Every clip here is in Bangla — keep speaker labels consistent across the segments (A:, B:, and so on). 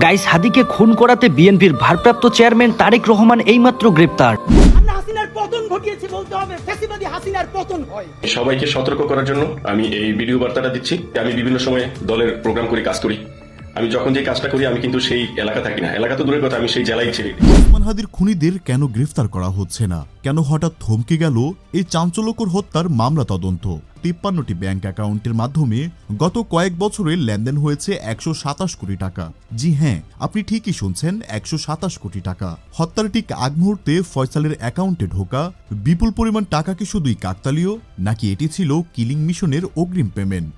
A: গাইস হাদিকে খুন করাতে বিএনপির ভারপ্রাপ্ত চেয়ারম্যান তারেক রহমান এইমাত্র গ্রেপ্তার।
B: আমরা হাসিনার পতন ঘটিয়েছি বলতে হবে। ফ্যাসিবাদী হাসিনার পতন হয়।
C: সবাইকে সতর্ক করার জন্য আমি এই ভিডিও বার্তাটা দিচ্ছি। আমি বিভিন্ন সময়ে দলের প্রোগ্রাম করে কাজ করি। আমি যখন যে কাজটা করি আমি কিন্তু সেই এলাকা থাকি না। এলাকা তো দূরের কথা আমি সেই জেলায় ছিলি।
D: ওসমান হাদির খুনিদের কেন গ্রেফতার করা হচ্ছে না? কেন হঠাৎ থমকে গেল এই চাঞ্চল্যকর হত্যার মামলা তদন্ত? তিপ্পান্নটি ব্যাংক অ্যাকাউন্টের মাধ্যমে গত কয়েক বছরে লেনদেন হয়েছে একশো সাতাশ কোটি টাকা। জি হ্যাঁ আপনি ঠিকই শুনছেন, একশো সাতাশ কোটি টাকা। হত্যার ঠিক আগ মুহূর্তে ফয়সালের অ্যাকাউন্টে ঢোকা, বিপুল পরিমাণ টাকা কি শুধুই কাকতালীয়, নাকি এটি ছিল কিলিং মিশনের অগ্রিম পেমেন্ট?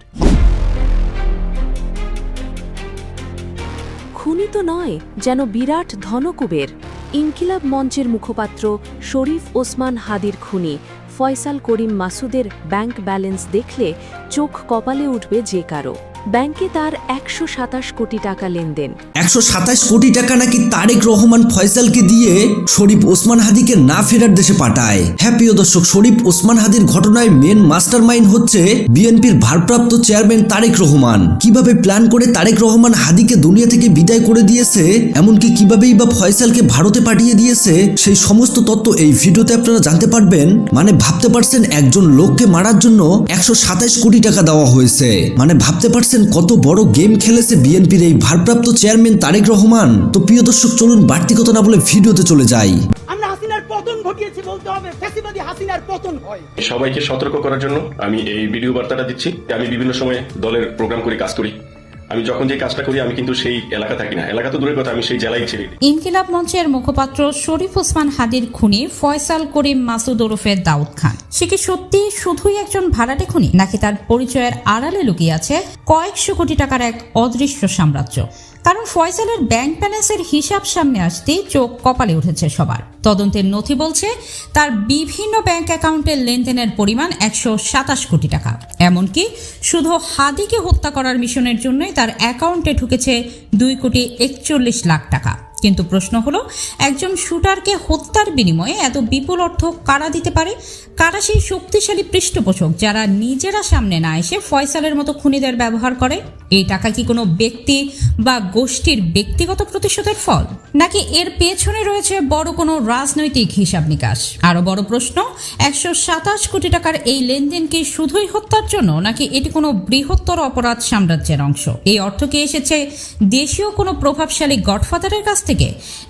E: খুনি তো নয়, যেন বিরাট ধনকুবের। ইনকিলাব মঞ্চের মুখপাত্র শরীফ ওসমান হাদির খুনি ফয়সাল করিম মাসুদের ব্যাংক ব্যালেন্স দেখলে চোখ কপালে উঠবে যে কারও। ব্যাংকে তার একশো সাতাশ কোটি টাকা লেনদেন।
F: একশো সাতাশ কোটি টাকা নাকি তারেক রহমান ফয়সালকে দিয়ে শরীফ ওসমান হাদিকে না ফেরার দেশে পাঠায়? হ্যাঁ প্রিয় দর্শক, শরীফ ওসমান হাদির ঘটনায় মেন মাস্টার মাইন্ড হচ্ছে বিএনপির ভারপ্রাপ্ত চেয়ারম্যান তারেক রহমান। কীভাবে প্ল্যান করে তারেক রহমান হাদিকে দুনিয়া থেকে বিদায় করে দিয়েছে, এমনকি কিভাবেই বা ফয়সালকে ভারতে পাঠিয়ে দিয়েছে, সেই সমস্ত তথ্য এই ভিডিওতে আপনারা জানতে পারবেন। মানে ভাবতে পারছেন একজন লোককে মারার জন্য একশো সাতাশ কোটি টাকা দেওয়া হয়েছে। মানে ভাবতে পারছেন কত বড় গেম খেলেছে বিএনপির এই ভারপ্রাপ্ত চেয়ারম্যান তারেক রহমান? তো প্রিয় দর্শক চলুন বাড়তি কথা না বলে ভিডিওতে চলে যাই।
B: আমরা হাসিনার পতন ঘটিয়েছি বলতে হবে। ফ্যাসিবাদী হাসিনার পতন হয়।
C: সবাইকে সতর্ক করার জন্য আমি এই ভিডিও বার্তাটা দিচ্ছি। আমি বিভিন্ন সময়ে দলের প্রোগ্রাম করে কাজ করি। আমি যখন যে কাজটা করি, আমি কিন্তু সেই এলাকা থাকি না। এলাকা তো দূরের কথা, আমি সেই জেলায় ছিলি।
G: ইনকিলাব মঞ্চের মুখপাত্র শরীফ ওসমান হাদির খুনি ফয়সাল করিম মাসুদ ওরফে দাউদ খান। সে কি সত্যি শুধুই একজন ভাড়াটে খুনি, নাকি তার পরিচয়ের আড়ালে লুকিয়ে আছে কয়েকশো কোটি টাকার এক অদৃশ্য সাম্রাজ্য? কারণ ফয়সালের ব্যাংক ব্যালেন্সের হিসাব সামনে আসতেই চোখ কপালে উঠেছে সবার। তদন্তের নথি বলছে, তার বিভিন্ন ব্যাংক অ্যাকাউন্টের লেনদেনের পরিমাণ একশো সাতাশ কোটি টাকা। এমনকি শুধু হাদিকে হত্যা করার মিশনের জন্যই তার অ্যাকাউন্টে ঢুকেছে দুই কোটি একচল্লিশ লাখ টাকা। কিন্তু প্রশ্ন হলো, একজন শুটারকে হত্যার বিনিময়ে এত বিপুল অর্থ কারা দিতে পারে? কারা সেই শক্তিশালী পৃষ্ঠপোষক যারা নিজেরা সামনে না এসে ফয়সালের মতো খুনিদের ব্যবহার করে? এই টাকা কি কোনো ব্যক্তি বা গোষ্ঠীর ব্যক্তিগত প্রতিশোধের ফল? নাকি এর পেছনে রয়েছে বড় কোনো রাজনৈতিক হিসাব নিকাশ? আরও বড় প্রশ্ন, একশো সাতাশ কোটি টাকার এই লেনদেন কি শুধুই হত্যার জন্য, নাকি এটি কোনো বৃহত্তর অপরাধ সাম্রাজ্যের অংশ? এই অর্থ কি এসেছে দেশীয় কোনো প্রভাবশালী গডফাদারের কাছ থেকে?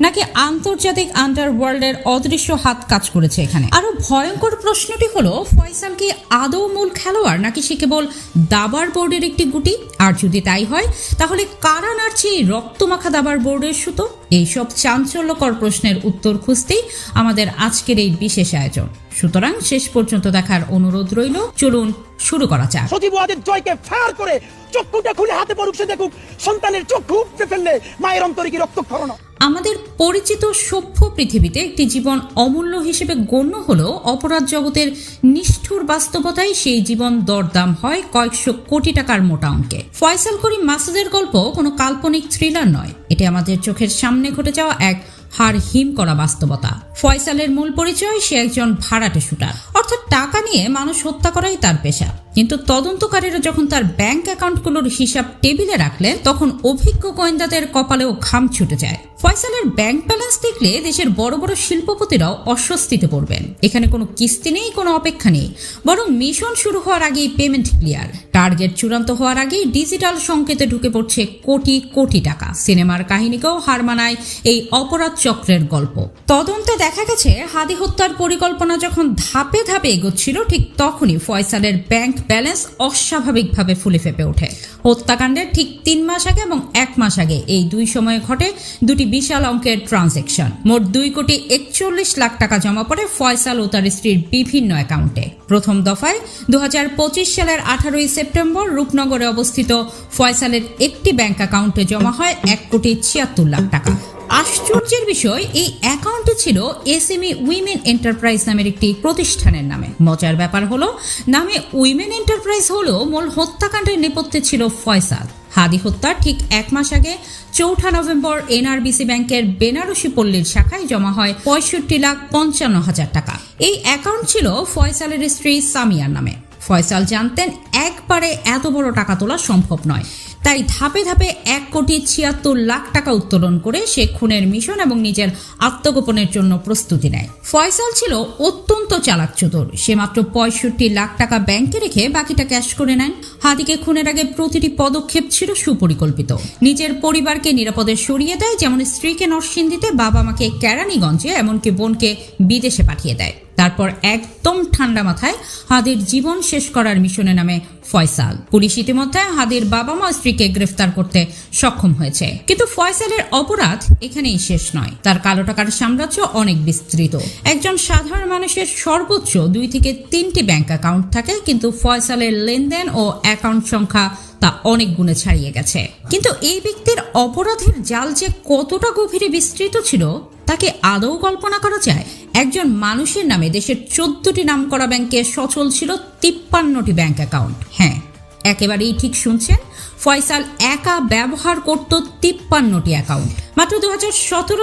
G: নাকি আন্তর্জাতিক আন্ডারওয়ার্ল্ডের অদৃশ্য হাত কাজ করেছে এখানে? আরও ভয়ঙ্কর প্রশ্নটি হলো, ফয়সাল কি আদৌ মূল খেলোয়াড়, নাকি সে কেবল দাবার বোর্ডের একটি গুটি? আর যদি তাই হয়, তাহলে কারা নাড়ছে এই রক্তমাখা দাবার বোর্ডের সুতো? এইসব চাঞ্চল্যকর প্রশ্নের উত্তর খুঁজতেই আমাদের আজকের এই বিশেষ আয়োজন। সুতরাং শেষ পর্যন্ত দেখার অনুরোধ রইল, চলুন শুরু করা যাক।
B: সজীব ওয়াদের জয়কে ফায়ার করে চক্ষুটা খুলে হাতে পড়ুক সে দেখুক সন্তানের চক্ষু উপড়ে ফেললে মায়ের অন্তরে কি রক্তক্ষরণ?
G: আমাদের পরিচিত সভ্য পৃথিবীতে একটি জীবন অমূল্য হিসেবে গণ্য হলেও অপরাধ জগতের নিষ্ঠুর বাস্তবতায় সেই জীবন দরদাম হয় কয়েকশো কোটি টাকার মোটা অঙ্কে। ফয়সাল করিম মাসুদের গল্প কোনো কাল্পনিক থ্রিলার নয়। এটি আমাদের চোখের সামনে ঘটে যাওয়া এক হার হিম করা বাস্তবতা। ফয়সালের মূল পরিচয়, সে একজন ভাড়াটে শুটার। অর্থাৎ টাকা নিয়ে মানুষ হত্যা করাই তার পেশা। কিন্তু তদন্তকারীরা যখন তার ব্যাংক অ্যাকাউন্টগুলোর হিসাব টেবিলে রাখলেন, তখন অভিজ্ঞ গোয়েন্দাদের কপালেও ঘাম ছুটে যায়। ফয়সালের ব্যাংক ব্যালেন্স দেখলে দেশের বড় বড় শিল্পপতিরাও অস্বস্তিতে পড়বেন। এখানে কোনো কিস্তি নেই, কোনো অপেক্ষা নেই। বরং মিশন শুরু হওয়ার আগেই পেমেন্ট ক্লিয়ার টার্গেট চূড়ান্ত হওয়ার আগেই ডিজিটাল সংকেতে ঢুকে পড়ছে কোটি কোটি টাকা। সিনেমার কাহিনীকেও হার মানায় এই অপরাধ চক্রের গল্প। তদন্তে দেখা গেছে, হাদি হত্যার পরিকল্পনা যখন ধাপে ধাপে এগোচ্ছিল, ঠিক তখনই ফয়সালের ব্যাংক ব্যালেন্স অস্বাভাবিকভাবে ফুলে ফেপে ওঠে। হত্যাকাণ্ডের ঠিক তিন মাস আগে এবং এক মাস আগে এই দুই সময়ে ঘটে দুটি বিশাল অঙ্কের ট্রানজেকশন। মোট দুই কোটি একচল্লিশ লাখ টাকা জমা পড়ে ফয়সাল ও তার স্ত্রীর বিভিন্ন অ্যাকাউন্টে। প্রথম দফায় দু হাজার পঁচিশ সালের আঠারোই সেপ্টেম্বর রূপনগরে অবস্থিত ফয়সালের একটি ব্যাংক অ্যাকাউন্টে জমা হয় এক কোটি ছিয়াত্তর লাখ টাকা। আশ্চর্যের বিষয়, এই অ্যাকাউন্টে ছিল এস এসএমই উইমেন এন্টারপ্রাইজ নামের একটি প্রতিষ্ঠানের নামে। মজার ব্যাপার হলো, নামে উইমেন এন্টারপ্রাইজ হলো মূল হত্যাকাণ্ডের নেপথ্যে ছিল ফয়সাল। হাদি হত্যার ঠিক এক মাস আগে চৌঠা নভেম্বর এনআরবিসি ব্যাংকের বেনারসি পল্লীর শাখায় জমা হয় পঁয়ষট্টি লাখ পঞ্চান্ন হাজার টাকা। এই অ্যাকাউন্ট ছিল ফয়সালের স্ত্রী সামিয়ার নামে। ফয়সাল জানতেন, একবারে এত বড় টাকা তোলা সম্ভব নয়। তাই ধাপে ধাপে এক কোটি ছিয়াত্তর লাখ টাকা উত্তোলন করে সে খুনের মিশন এবং নিজের আত্মগোপনের জন্য প্রস্তুতি নেয়। ফয়সাল ছিল অত্যন্ত চালাক চতুর সে মাত্র পঁয়ষট্টি লাখ টাকা ব্যাংকে রেখে বাকিটা ক্যাশ করে নেন। হাদিকে খুনের আগে প্রতিটি পদক্ষেপ ছিল সুপরিকল্পিত। নিজের পরিবারকে নিরাপদে সরিয়ে দেয়, যেমন স্ত্রীকে নরসিংদীতে বাবা মাকে কেরানীগঞ্জে, এমনকি বোনকে বিদেশে পাঠিয়ে দেয়। তারপর একদম ঠান্ডা মাথায় হাদির জীবন শেষ করার মিশনে নামে ফয়সাল। পুলিশ ইতিমধ্যে হাদির বাবা মা স্ত্রীকে গ্রেফতার করতে সক্ষম হয়েছে। কিন্তু ফয়সালের অপরাধ এখানেই শেষ নয়। তার কালো টাকার সাম্রাজ্য অনেক বিস্তৃত। একজন সাধারণ মানুষের সর্বোচ্চ দুই থেকে তিনটি ব্যাংক অ্যাকাউন্ট থাকে, কিন্তু ফয়সালের লেনদেন ও অ্যাকাউন্ট সংখ্যা তা অনেক গুণে ছাড়িয়ে গেছে। কিন্তু এই ব্যক্তির অপরাধের জাল যে কতটা গভীরে বিস্তৃত ছিল, তাকে আদৌ কল্পনা করা যায়? একজন মানুষের নামে দেশের চোদ্দটি নামকরা ব্যাংকে সচল ছিল তিপ্পান্নটি ব্যাংক অ্যাকাউন্ট। হ্যাঁ একেবারেই ঠিক শুনছেন। ফয়সাল একা ব্যবহার করত তিপ্পান্নটি অ্যাকাউন্ট মাত্র দু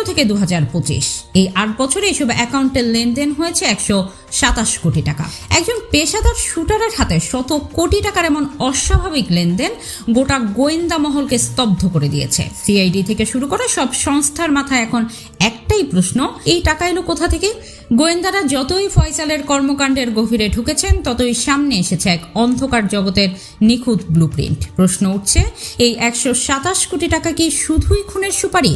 G: থেকে দু এই আট বছরে এসব অ্যাকাউন্টের লেনদেন হয়েছে একশো সাতাশ কোটি টাকা। একজন পেশাদার শুটারের হাতে শত কোটি টাকার এমন অস্বাভাবিক লেনদেন গোটা গোয়েন্দা মহলকে স্তব্ধ করে দিয়েছে। সিআইডি থেকে শুরু করে সব সংস্থার মাথায় এখন একটাই প্রশ্ন, এই টাকা এলো কোথা থেকে? গোয়েন্দারা যতই ফয়সালের কর্মকাণ্ডের গভীরে ঢুকেছেন, ততই সামনে এসেছে এক অন্ধকার জগতের নিখুঁত ব্লুপ্রিন্ট প্রশ্ন উঠছে, এই একশো সাতাশ কোটি টাকা কি শুধুই খুনের সুপারি?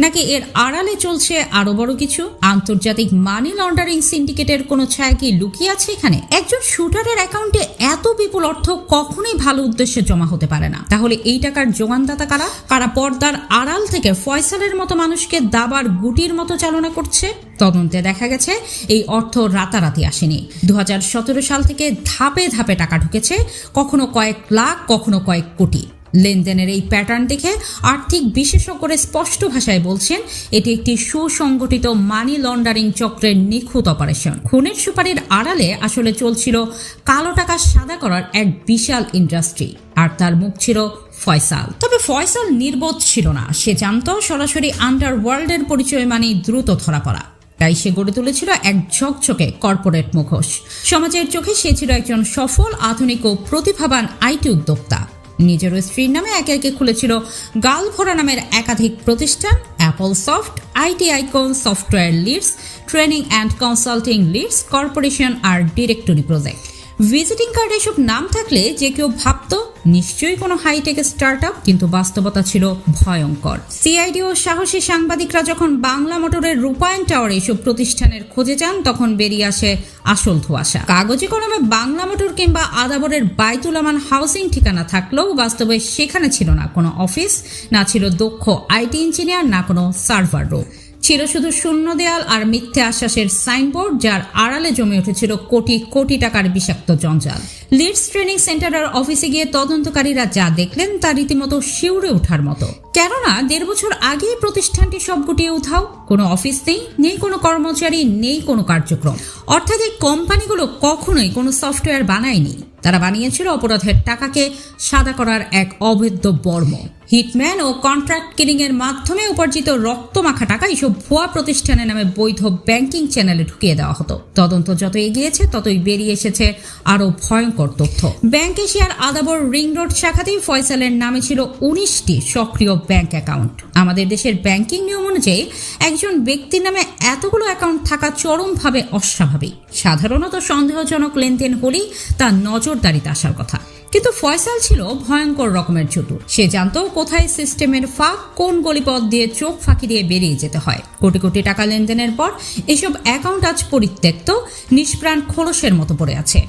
G: নাকি এর আড়ালে চলছে আরও বড় কিছু? আন্তর্জাতিক মানি লন্ডারিং সিন্ডিকেটের কোনো ছায়া কি লুকিয়ে আছে এখানে? একজন শুটারের অ্যাকাউন্টে এত বিপুল অর্থ কখনোই ভালো উদ্দেশ্যে জমা হতে পারে না। তাহলে এই টাকার যোগানদাতা কারা? কারা পর্দার আড়াল থেকে ফয়সালের মতো মানুষকে দাবার গুটির মতো চালনা করছে? তদন্তে দেখা গেছে, এই অর্থ রাতারাতি আসেনি। দু হাজার সতেরো সাল থেকে ধাপে ধাপে টাকা ঢুকেছে, কখনো কয়েক লাখ, কখনো কয়েক কোটি। লেনদেনের এই প্যাটার্ন দেখে আর্থিক বিশেষজ্ঞরা স্পষ্ট ভাষায় বলছেন, এটি একটি সুসংগঠিত মানি লন্ডারিং চক্রের নিখুঁত অপারেশন খুনের সুপারির আড়ালে আসলে চলছিল কালো টাকা সাদা করার এক বিশাল ইন্ডাস্ট্রি আর তার মুখ ছিল ফয়সাল। তবে ফয়সাল নির্বোধ ছিল না। সে জানত সরাসরি আন্ডার ওয়ার্ল্ডের পরিচয় মানেই দ্রুত ধরা পড়া। তাই সে গড়ে তুলেছিল এক ঝকঝকে কর্পোরেট মুখোশ। সমাজের চোখে সে ছিল একজন সফল, আধুনিক ও প্রতিভাবান আইটি উদ্যোক্তা। নিজের স্ত্রীর নামে একে একে খুলেছিল গালভরা নামের একাধিক প্রতিষ্ঠান Apple soft IT icon, software leads, training and consulting leads corporation R directory project. Visiting card এসব নাম থাকলে যে কেউ ভাবত নিশ্চয়ই কোনো হাইটেক স্টার্ট আপ কিন্তু বাস্তবতা ছিল ভয়ঙ্কর। সিআইডি ও সাহসী সাংবাদিকরা যখন বাংলা মোটরের রূপায়ণ টাওয়ার এসব প্রতিষ্ঠানের খোঁজে যান, তখন বেরিয়ে আসে আসল ধোয়াশা। কাগজে কলমে বাংলা মোটর কিংবা আদাবরের বাইতুল আমান হাউসিং ঠিকানা থাকলেও বাস্তবে সেখানে ছিল না কোনো অফিস না ছিল দক্ষ আইটি ইঞ্জিনিয়ার না কোনো সার্ভার রুম ছিল শুধু শূন্য দেয়াল আর মিথ্যে আশ্বাসের সাইনবোর্ড, যার আড়ালে জমে উঠেছিল কোটি কোটি টাকার বিষাক্ত জঞ্জাল। লিডস ট্রেনিং সেন্টারের অফিসে গিয়ে তদন্তকারীরা যা দেখলেন তা রীতিমতো শিউরে ওঠার মতো। কেননা, দেড় বছর আগেই প্রতিষ্ঠানটি সব গুটিয়ে উঠাও কোনো অফিস নেই নেই কোনো কর্মচারী, নেই কোনো কার্যক্রম। অর্থাৎ এই কোম্পানিগুলো কখনোই কোনো সফটওয়্যার বানায়নি। তারা বানিয়েছিল অপরাধের টাকাকে সাদা করার এক অবৈধ বর্ম। হিটম্যান ও কন্ট্রাক্ট কিলিং এর মাধ্যমে উপার্জিত রক্তমাখা টাকা এইসব ভুয়া প্রতিষ্ঠানের নামে বৈধ ব্যাংকিং চ্যানেলে ঢুকিয়ে দেওয়া হতো। তদন্ত যত এগিয়েছে, ততই বেরিয়ে এসেছে আরও ভয়ঙ্কর তথ্য। ব্যাংক এশিয়ার আদাবর রিং রোড শাখাতেই ফয়সালের নামে ছিল উনিশটি সক্রিয় ব্যাংক অ্যাকাউন্ট। আমাদের দেশের ব্যাংকিং নিয়ম অনুযায়ী একজন ব্যক্তির নামে এতগুলো অ্যাকাউন্ট থাকা চরমভাবে অস্বাভাবিক। সাধারণত সন্দেহজনক লেনদেন হলেই তা নজরদারিতে আসার কথা। কিন্তু ফয়সাল ছিল ভয়ঙ্কর রকমের চতুর। সে জানত কোথায় সিস্টেমের ফাঁক, কোন গলিপথ দিয়ে চোখ ফাঁকি দিয়ে বেরিয়ে যেতে হয়। কোটি কোটি টাকা লেনদেনের পর এসব অ্যাকাউন্ট আজ পরিত্যক্ত, নিষ্প্রাণ খোলসের মতো পড়ে আছে।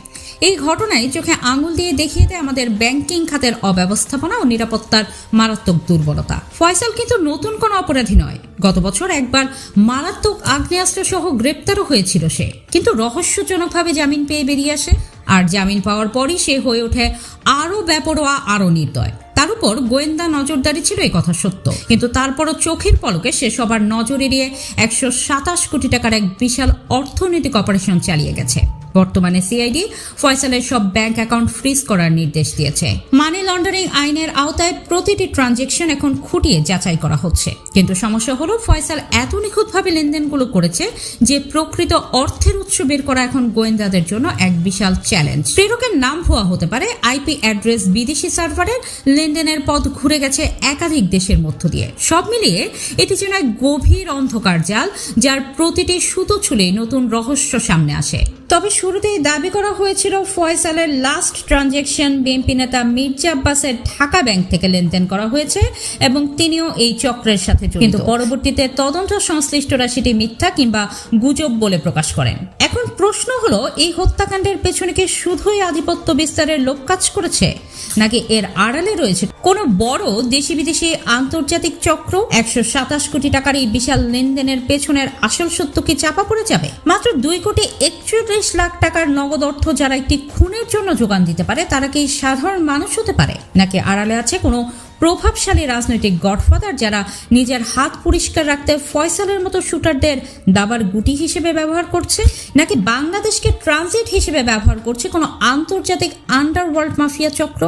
G: এই ঘটনায় চোখে আঙুল দিয়ে দেখিয়ে দেয় আমাদের ব্যাংকিং খাতের অব্যবস্থাপনা ও নিরাপত্তার মারাত্মক দুর্বলতা। ফয়সাল কিন্তু নতুন কোনো অপরাধী নয়। গত বছর একবার মারাত্মক আগ্নেয়াস্ত্র সহ গ্রেপ্তারও হয়েছিল সে। কিন্তু রহস্যজনকভাবে জামিন পেয়ে বেরিয়ে আসে। আর জামিন পাওয়ার পরই সে হয়ে ওঠে আরও ব্যাপরোয়া আরও নির্দয়। তার উপর গোয়েন্দা নজরদারি ছিল এই কথা সত্য। কিন্তু তারপরও চোখের পলকে সে সবার নজর এড়িয়ে একশো সাতাশ কোটি টাকার এক বিশাল অর্থনৈতিক অপারেশন চালিয়ে গেছে। বর্তমানে সিআইডি ফয়সালের সব ব্যাংক অ্যাকাউন্ট ফ্রিজ করার নির্দেশ দিয়েছে। মানি লন্ডারিং আইনের আওতায় প্রতিটি ট্রানজেকশন এখন খুঁটিয়ে যাচাই করা হচ্ছে। কিন্তু সমস্যা হলো, ফয়সাল এত নিখুঁতভাবে লেনদেনগুলো করেছে যে প্রকৃত অর্থের উৎস বের করা এখন গোয়েন্দাদের জন্য এক বিশাল চ্যালেঞ্জ। প্রেরকের নাম ভুয়া হতে পারে আইপি অ্যাড্রেস বিদেশি সার্ভারের, লেনদেনের পথ ঘুরে গেছে একাধিক দেশের মধ্য দিয়ে। সব মিলিয়ে এটি যেন এক গভীর অন্ধকার জাল, যার প্রতিটি সুতো ছুলেই নতুন রহস্য সামনে আসে। তবে শুরুতেই দাবি করা হয়েছিল ফয়সালের লাস্ট ট্রানজেকশন বিএনপি নেতা মির্জা আব্বাসের ঢাকা ব্যাংক থেকে লেনদেন করা হয়েছে এবং তিনিও এই চক্রের সাথে কিন্তু পরবর্তীতে তদন্ত সংশ্লিষ্টরা সেটি মিথ্যা কিংবা গুজব বলে প্রকাশ করেন। এখন প্রশ্ন হলো, এই হত্যাকাণ্ডের পেছনে কি শুধুই আধিপত্য বিস্তারের লোক কাজ করেছে? নাকি এর আড়ালে রয়েছে কোনো বড় দেশি বিদেশি আন্তর্জাতিক চক্র? একশো সাতাশ কোটি টাকার এই বিশাল লেনদেনের পেছনের আসল সত্য কি চাপা পড়ে যাবে? মাত্র দুই কোটি একচল্লিশ লাখ টাকার নগদ অর্থ যারা একটি খুনের জন্য যোগান দিতে পারে, তারা কি সাধারণ মানুষ হতে পারে? নাকি আড়ালে আছে কোনো প্রভাবশালী রাজনৈতিক গডফাদার যারা নিজের হাত পরিষ্কার রাখতে ফয়সালের মতো শুটারদের দাবার গুটি হিসেবে ব্যবহার করছে? নাকি বাংলাদেশকে ট্রানজিট হিসেবে ব্যবহার করছে কোনো আন্তর্জাতিক আন্ডারওয়ার্ল্ড মাফিয়া চক্র?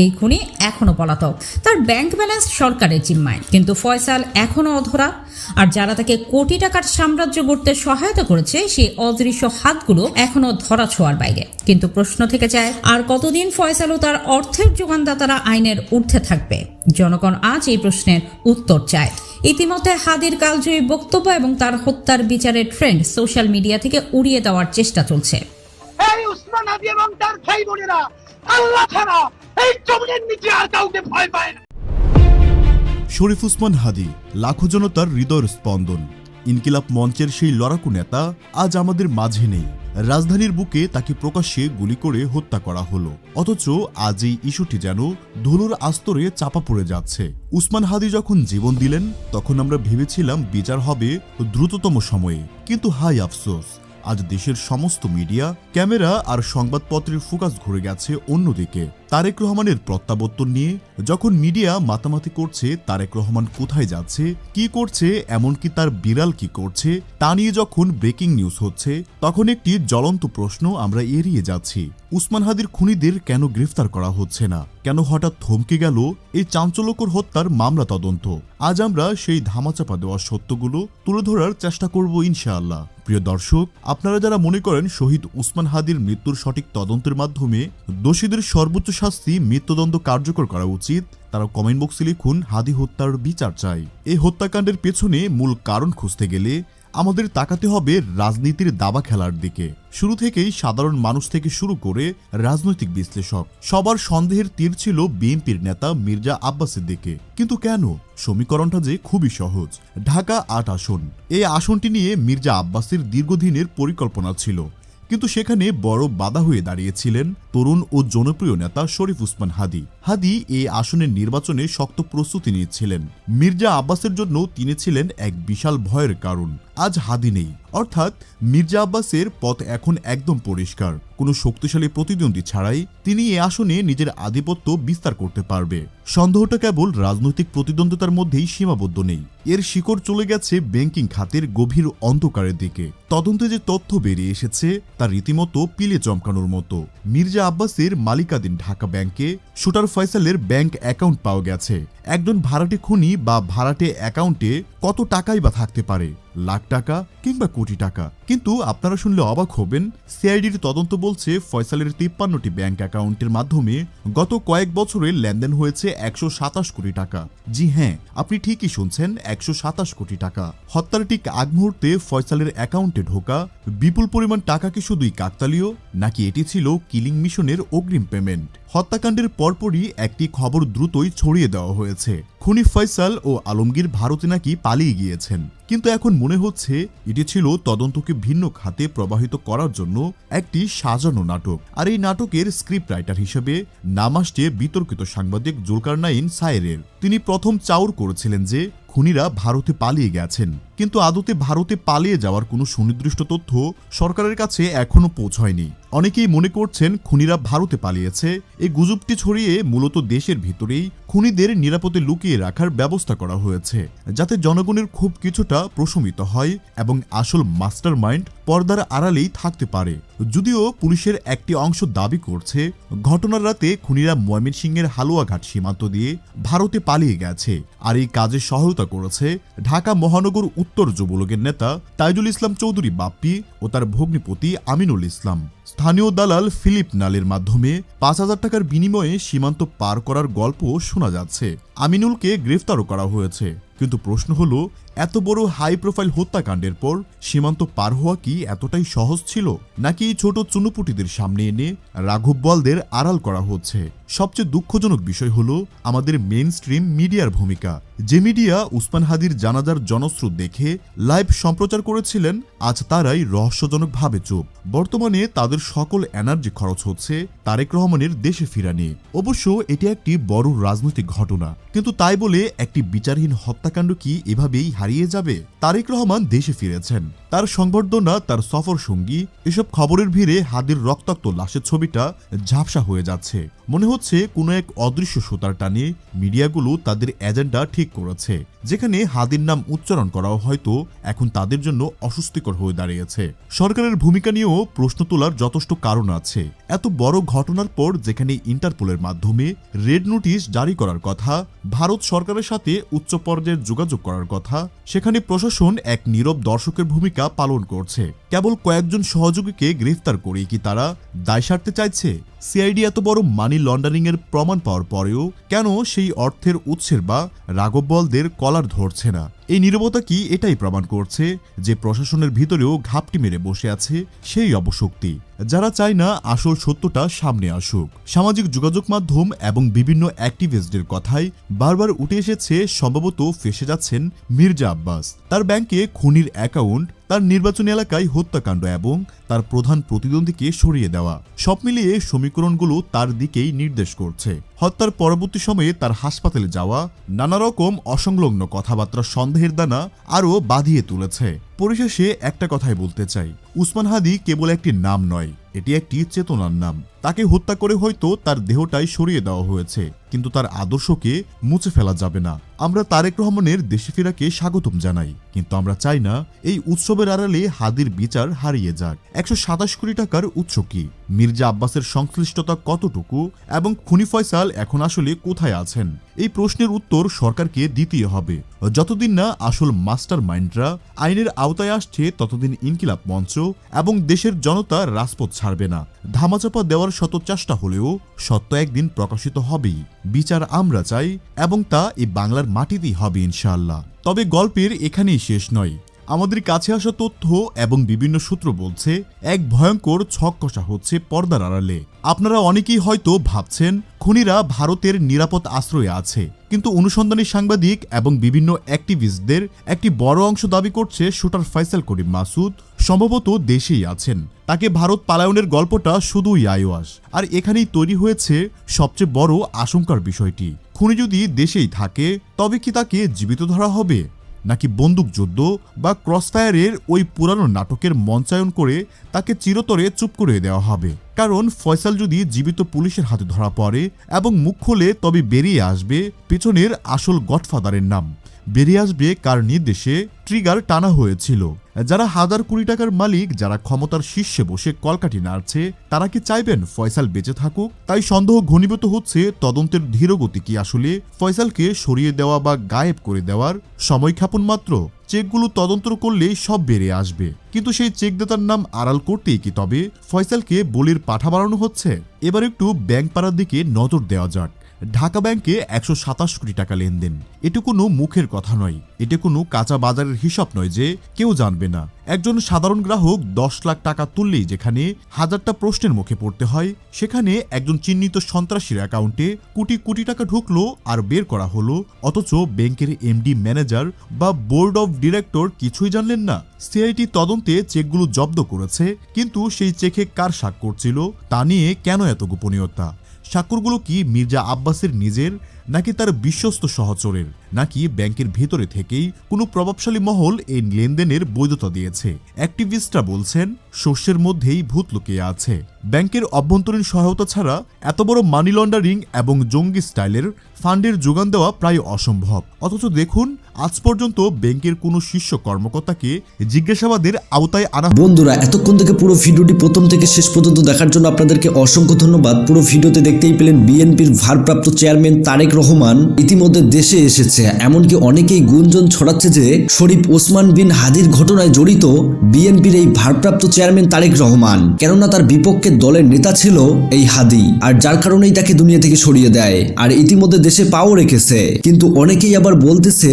G: এই খুনি এখনও পলাতক। তার ব্যাংক ব্যালেন্স সরকারের জিম্মায়। কিন্তু ফয়সাল এখনও অধরা। আর যারা তাকে কোটি টাকার সাম্রাজ্য গড়তে সহায়তা করেছে, সেই অদৃশ্য হাতগুলো এখনও ধরা ছোঁয়ার বাইরে। কিন্তু প্রশ্ন থেকে যায়, আর কতদিন ফয়সাল ও তার অর্থের যোগানদাতারা আইনের ঊর্ধ্বে থাকবে? জনগণ আজ এই প্রশ্নের উত্তর চায়। ইতিমধ্যে হাদির কালজয়ী বক্তব্য এবং তার হত্যার বিচারের ট্রেন্ড সোশ্যাল মিডিয়া থেকে উড়িয়ে দেওয়ার চেষ্টা চলছে।
B: এই উসমান এবং তার ভাই বোনেরা, আল্লাহ ছাড়া
D: শরীফ উসমান হাদি, লাখো জনতার হৃদয়ের স্পন্দন। ইনকিলাব মঞ্চের সেই লড়াকু নেতা আজ আমাদের মাঝে নেই। রাজধানীর বুকে তাকে প্রকাশ্যে গুলি করে হত্যা করা হলো। অথচ আজ এই ইস্যুটি যেন ধুলোর আস্তরে চাপা পড়ে যাচ্ছে। উসমান হাদি যখন জীবন দিলেন, তখন আমরা ভেবেছিলাম বিচার হবে দ্রুততম সময়ে। কিন্তু হাই আফসোস আজ দেশের সমস্ত মিডিয়া, ক্যামেরা আর সংবাদপত্রের ফোকাস ঘুরে গেছে অন্যদিকে। তারেক রহমানের প্রত্যাবর্তন নিয়ে যখন মিডিয়া মাতামাতি করছে, তারেক রহমান কোথায় যাচ্ছে, কি করছে, এমনকি তার বিড়াল কি করছে, তা নিয়ে যখন ব্রেকিং নিউজ হচ্ছে, তখন একটি জ্বলন্ত প্রশ্ন আমরা এড়িয়ে যাচ্ছি। উসমান হাদির খুনিদের কেন গ্রেফতার করা হচ্ছে না? কেন হঠাৎ থমকে গেল এই চাঞ্চল্যকর হত্যার মামলা তদন্ত? আজ আমরা সেই ধামাচাপা দেওয়া সত্যগুলো তুলে ধরার চেষ্টা করব ইনশাআল্লাহ। প্রিয় দর্শক, আপনারা যারা মনে করেন শহীদ উসমান হাদির মৃত্যুর সঠিক তদন্তের মাধ্যমে দোষীদের সর্বোচ্চ শাস্তি মৃত্যুদণ্ড কার্যকর করা উচিত, তারা কমেন্ট বক্সে লিখুন, হাদি হত্যার বিচার চাই। এই হত্যাকাণ্ডের পেছনে মূল কারণ খুঁজতে গেলে আমাদের তাকাতে হবে রাজনীতির দাবা খেলার দিকে। শুরু থেকেই সাধারণ মানুষ থেকে শুরু করে রাজনৈতিক বিশ্লেষক। সবার সন্দেহের তীর ছিল বিএনপির নেতা মির্জা আব্বাসের দিকে। কিন্তু কেন? সমীকরণটা যে খুবই সহজ। ঢাকা আট আসন। এই আসনটি নিয়ে মির্জা আব্বাসের দীর্ঘদিনের পরিকল্পনা ছিল। কিন্তু সেখানে বড় বাধা হয়ে দাঁড়িয়েছিলেন তরুণ ও জনপ্রিয় নেতা শরীফ উসমান হাদি। হাদি এই আসনের নির্বাচনে শক্ত প্রস্তুতি নিয়েছিলেন। মির্জা আব্বাসের জন্য তিনি ছিলেন এক বিশাল ভয়ের কারণ। আজ হাদি নেই। অর্থাৎ মির্জা আব্বাসের পথ এখন একদম পরিষ্কার। কোনো শক্তিশালী প্রতিদ্বন্দ্বী ছাড়াই তিনি এ আসনে নিজের আধিপত্য বিস্তার করতে পারবে। সন্দেহটা কেবল রাজনৈতিক প্রতিদ্বন্দ্বিতার মধ্যেই সীমাবদ্ধ নেই। এর শিকড় চলে গেছে ব্যাংকিং খাতের গভীর অন্ধকারের দিকে। তদন্তে যে তথ্য বেরিয়ে এসেছে, তা রীতিমতো পিলে চমকানোর মতো। মির্জা আব্বাসের মালিকাধীন ঢাকা ব্যাংকে শুটার ফয়সালের ব্যাংক অ্যাকাউন্ট পাওয়া গেছে। একজন ভাড়াটে খুনি বা ভাড়াটে অ্যাকাউন্টে কত টাকাই বা থাকতে পারে? লাখ টাকা কিংবা কোটি টাকা? কিন্তু আপনারা শুনলে অবাক হবেন, সিআইডির তদন্ত বলছে ফয়সালের তিপ্পান্নটি ব্যাংক অ্যাকাউন্টের মাধ্যমে গত কয়েক বছরে লেনদেন হয়েছে একশো সাতাশ কোটি টাকা। জি হ্যাঁ আপনি ঠিকই শুনছেন, একশো সাতাশ কোটি টাকা। হত্যার ঠিক আগ মুহূর্তে ফয়সালের অ্যাকাউন্টে ঢোকা, বিপুল পরিমাণ টাকা কি শুধুই কাকতালীয়, নাকি এটি ছিল কিলিং মিশনের অগ্রিম পেমেন্ট? হত্যাকাণ্ডের পরপরই একটি খবর দ্রুতই ছড়িয়ে দেওয়া হয়েছে। খুনি ফয়সাল ও আলমগীর ভারতে নাকি পালিয়ে গিয়েছেন। কিন্তু এখন মনে হচ্ছে এটি ছিল তদন্তকে ভিন্ন খাতে প্রবাহিত করার জন্য একটি সাজানো নাটক। আর এই নাটকের স্ক্রিপ্ট রাইটার হিসেবে নাম আসছে বিতর্কিত সাংবাদিক জুলকার নাইন সায়েরের। তিনি প্রথম চাউর করেছিলেন যে খুনিরা ভারতে পালিয়ে গেছেন। কিন্তু আদতে ভারতে পালিয়ে যাওয়ার কোনো সুনির্দিষ্ট তথ্য সরকারের কাছে এখনও পৌঁছয়নি। অনেকেই মনে করছেন খুনিরা ভারতে পালিয়েছে। এই গুজবটি ছড়িয়ে মূলত দেশের ভিতরেই খুনিদের নিরাপদে লুকিয়ে রাখার ব্যবস্থা করা হয়েছে, যাতে জনগণের খুব কিছুটা রহস্যটা প্রশমিত হয় এবং আসল মাস্টারমাইন্ড পর্দার আড়ালেই থাকতে পারে। যদিও পুলিশের একটি অংশ দাবি করছে, ঘটনার রাতে খুনিরা ময়মনসিংহের হালুয়াঘাট সীমান্ত দিয়ে ভারতে পালিয়ে গেছে। আর এই কাজে সহায়তা করেছে ঢাকা মহানগর উত্তর যুবলীগের নেতা তাইজুল ইসলাম চৌধুরী বাপ্পি ও তার ভগ্নিপতি আমিনুল ইসলাম। স্থানীয় দালাল ফিলিপ নালের মাধ্যমে পাঁচ হাজার টাকার বিনিময়ে সীমান্ত পার করার গল্প শোনা যাচ্ছে। আমিনুলকে গ্রেফতারও করা হয়েছে। কিন্তু প্রশ্ন হলো এত বড় হাই প্রোফাইল হত্যাকাণ্ডের পর সীমান্ত পার হওয়া কি এতটাই সহজ ছিল? নাকি ছোট চুনুপুটিদের সামনে এনে রাঘব বলদের আড়াল করা হচ্ছে? সবচেয়ে দুঃখজনক বিষয় হলো আমাদের মেইন স্ট্রিম মিডিয়ার ভূমিকা। যে মিডিয়া উসমান হাদির জানাজার জনস্রোত দেখে লাইভ সম্প্রচার করেছিলেন, আজ তারাই রহস্যজনকভাবে চুপ। বর্তমানে তাদের সকল এনার্জি খরচ হচ্ছে তারেক রহমানের দেশে ফিরা নিয়ে অবশ্য এটি একটি বড় রাজনৈতিক ঘটনা। কিন্তু তাই বলে একটি বিচারহীন হত্যাকাণ্ড কি এভাবেই হারিয়ে যাবে, তারেক রহমান দেশে ফিরেছেন। তার সংবর্ধনা, তার সফর সঙ্গী, এসব খবরের ভিড়ে হাদির রক্তাক্ত লাশের ছবিটা ঝাপসা হয়ে যাচ্ছে। মনে হচ্ছে কোনো এক অদৃশ্য সুতার টানে মিডিয়াগুলো তাদের এজেন্ডা ঠিক করেছে, যেখানে হাদির নাম উচ্চারণ করাও হয়তো এখন তাদের জন্য অস্বস্তিকর হয়ে দাঁড়িয়েছে। সরকারের ভূমিকা নিয়েও প্রশ্ন তোলার যথেষ্ট কারণ আছে। এত বড় ঘটনার পর যেখানে ইন্টারপোলের মাধ্যমে রেড নোটিশ জারি করার কথা, ভারত সরকারের সাথে উচ্চ পর্যায়ের যোগাযোগ করার কথা সেখানে প্রশাসন এক নীরব দর্শকের ভূমিকা পালন করছে। কেবল কয়েকজন সহযোগীকে গ্রেফতার করে কি তারা দায় সারতে চাইছে? সিআইডি এত বড় মানি লন্ডারিং এর প্রমাণ পাওয়ার পরেও কেন সেই অর্থের উৎসের বা রাঘব বলদের কলার ধরছে না? এই নিরবতা কি এটাই প্রমাণ করছে যে প্রশাসনের ভিতরেও ঘাপটি মেরে বসে আছে সেই অবশক্তি যারা চায় না আসল সত্যটা সামনে আসুক। সামাজিক যোগাযোগ মাধ্যম এবং বিভিন্ন অ্যাক্টিভিস্টদের কথাই বারবার উঠে এসেছে, সম্ভবত ফেসে যাচ্ছেন মির্জা আব্বাস। তার ব্যাংকে খুনির অ্যাকাউন্ট তার নির্বাচনী এলাকায় হত্যাকাণ্ড এবং তার প্রধান প্রতিদ্বন্দ্বীকে সরিয়ে দেওয়া। সব মিলিয়ে সমীকরণগুলো তার দিকেই নির্দেশ করছে। হত্যার পরবর্তী সময়ে তার হাসপাতালে যাওয়া, নানা রকম অসংলগ্ন কথাবার্তা, সন্দেহের দানা আরও বাঁধিয়ে তুলেছে। পরিশেষে একটা কথাই বলতে চাই। উসমান হাদি কেবল একটি নাম নয়, এটি একটি চেতনার নাম। তাকে হত্যা করে হয়তো তার দেহটাই সরিয়ে দেওয়া হয়েছে। কিন্তু তার আদর্শকে মুছে ফেলা যাবে না। আমরা তারেক রহমানের দেশে ফেরাকে স্বাগতম জানাই, কিন্তু আমরা চাই না এই উৎসবের আড়ালে হাদির বিচার হারিয়ে যাক। একশো সাতাশ কোটি টাকার উৎস কি? মির্জা আব্বাসের সংশ্লিষ্টতা কতটুকু? এবং খুনি ফয়সাল এখন আসলে কোথায় আছেন? এই প্রশ্নের উত্তর সরকারকে দিতেই হবে। যতদিন না আসল মাস্টার মাইন্ডরা আইনের আওতায় আসছে, ততদিন ইনকিলাব মঞ্চ এবং দেশের জনতা রাজপথ ছাড়বে না। ধামাচাপা দেওয়ার শত চেষ্টা হলেও সত্য একদিন প্রকাশিত হবেই। বিচার আমরা চাই এবং তা এই বাংলার মাটিতেই হবে ইনশাআল্লাহ। তবে গল্পের এখানেই শেষ নয়। আমাদের কাছে আসা তথ্য এবং বিভিন্ন সূত্র বলছে, এক ভয়ঙ্কর ছক কষা হচ্ছে পর্দার আড়ালে। আপনারা অনেকেই হয়তো ভাবছেন, খুনিরা ভারতের নিরাপদ আশ্রয়ে আছে। কিন্তু অনুসন্ধানী সাংবাদিক এবং বিভিন্ন অ্যাক্টিভিস্টদের একটি বড় অংশ দাবি করছে শুটার ফয়সাল করিম মাসুদ সম্ভবত দেশেই আছেন। তাকে ভারত পালায়নের গল্পটা শুধুই আইওয়াস। আর এখানেই তৈরি হয়েছে সবচেয়ে বড় আশঙ্কার বিষয়টি। খুনি যদি দেশেই থাকে, তবে কি তাকে জীবিত ধরা হবে? নাকি বন্দুকযুদ্ধ বা ক্রসফায়ারের ওই পুরানো নাটকের মঞ্চায়ন করে তাকে চিরতরে চুপ করে দেওয়া হবে? কারণ ফয়সাল যদি জীবিত পুলিশের হাতে ধরা পড়ে এবং মুখ খোলে তবে বেরিয়ে আসবে পেছনের আসল গডফাদারের নাম। বেরিয়ে আসবে কার নির্দেশে ট্রিগার টানা হয়েছিল। যারা হাজার কোটি টাকার মালিক, যারা ক্ষমতার শীর্ষে বসে কলকাঠি নাড়ছে, তারা কি চাইবেন ফয়সাল বেঁচে থাকুক? তাই সন্দেহ ঘনীভূত হচ্ছে তদন্তের ধীরগতি কি আসলে? ফয়সালকে সরিয়ে দেওয়া বা গায়েব করে দেওয়ার সময় ক্ষেপণ মাত্র? চেকগুলো তদন্ত করলেই সব বেরিয়ে আসবে। কিন্তু সেই চেকদাতার নাম আড়াল করতেই কি তবে? ফয়সালকে বলির পাঠা বাড়ানো হচ্ছে? এবার একটু ব্যাংক পাড়ার দিকে নজর দেওয়া যাক। ঢাকা ব্যাংকে একশো সাতাশ কোটি টাকা লেনদেন। এটা কোনো মুখের কথা নয়। এটা কোনো কাঁচা বাজারের হিসাব নয় যে কেউ জানবে না। একজন সাধারণ গ্রাহক দশ লাখ টাকা তুললেই যেখানে হাজারটা প্রশ্নের মুখে পড়তে হয়, সেখানে একজন চিহ্নিত সন্ত্রাসীর অ্যাকাউন্টে কোটি কোটি টাকা ঢুকলো আর বের করা হলো। অথচ ব্যাংকের এমডি ম্যানেজার বা বোর্ড অফ ডিরেক্টর কিছুই জানলেন না। সিআইটি তদন্তে চেকগুলো জব্দ করেছে, কিন্তু সেই চেকে কার স্বাক্ষর ছিল তা নিয়ে কেন এত গোপনীয়তা? স্বাক্ষরগুলো কি মির্জা আব্বাসের নিজের? নাকি তার বিশ্বস্ত সহচরের? নাকি ব্যাংকের ভেতরে থেকেই কোনো প্রভাবশালী মহল এই লেনদেনের বৈধতা দিয়েছে? অ্যাক্টিভিস্টরা বলছেন, শস্যের মধ্যেই ভূত লুকিয়ে আছে। ব্যাংকের অভ্যন্তরীণ সহায়তা ছাড়া এত বড় মানি লন্ডারিং এবং জঙ্গি স্টাইলের ফান্ডের যোগান দেওয়া প্রায় অসম্ভব। অথচ দেখুন, আজ পর্যন্ত ব্যাংকের কোনো শীর্ষ কর্মকর্তাকে জিজ্ঞাসাবাদের আওতায় আনা
F: বন্ধুরা, এতক্ষণ থেকে পুরো ভিডিওটি প্রথম থেকে শেষ পর্যন্ত দেখার জন্য আপনাদেরকে অসংখ্য ধন্যবাদ। পুরো ভিডিওতে দেখতেই পেলেন বিএনপির ভারপ্রাপ্ত চেয়ারম্যান তারেক রহমান ইতিমধ্যে দেশে এসেছে। এমনকি অনেকেই গুঞ্জন ছড়াচ্ছে যে শরীফ ওসমান বিন হাদির ঘটনায় জড়িত বিএনপির এই ভারপ্রাপ্ত চেয়ারম্যান তারেক রহমান। কেননা তার বিপক্ষে দলের নেতা ছিল এই হাদি, আর যার কারণেই তাকে দুনিয়া থেকে সরিয়ে দেয়, আর ইতিমধ্যে দেশে পাও রেখেছে। কিন্তু অনেকেই আবার বলতেছে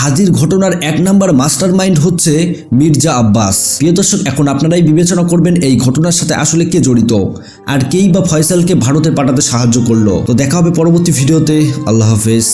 F: হাজির ঘটনার এক নাম্বার মাস্টার মাইন্ড হচ্ছে মির্জা আব্বাস। প্রিয় দর্শক, এখন আপনারাই বিবেচনা করবেন এই ঘটনার সাথে আসলে কে জড়িত, আর কেই বা ফয়সালকে ভারতে পাঠাতে সাহায্য করল। তো দেখা হবে পরবর্তী ভিডিওতে। আল্লাহ হাফেজ।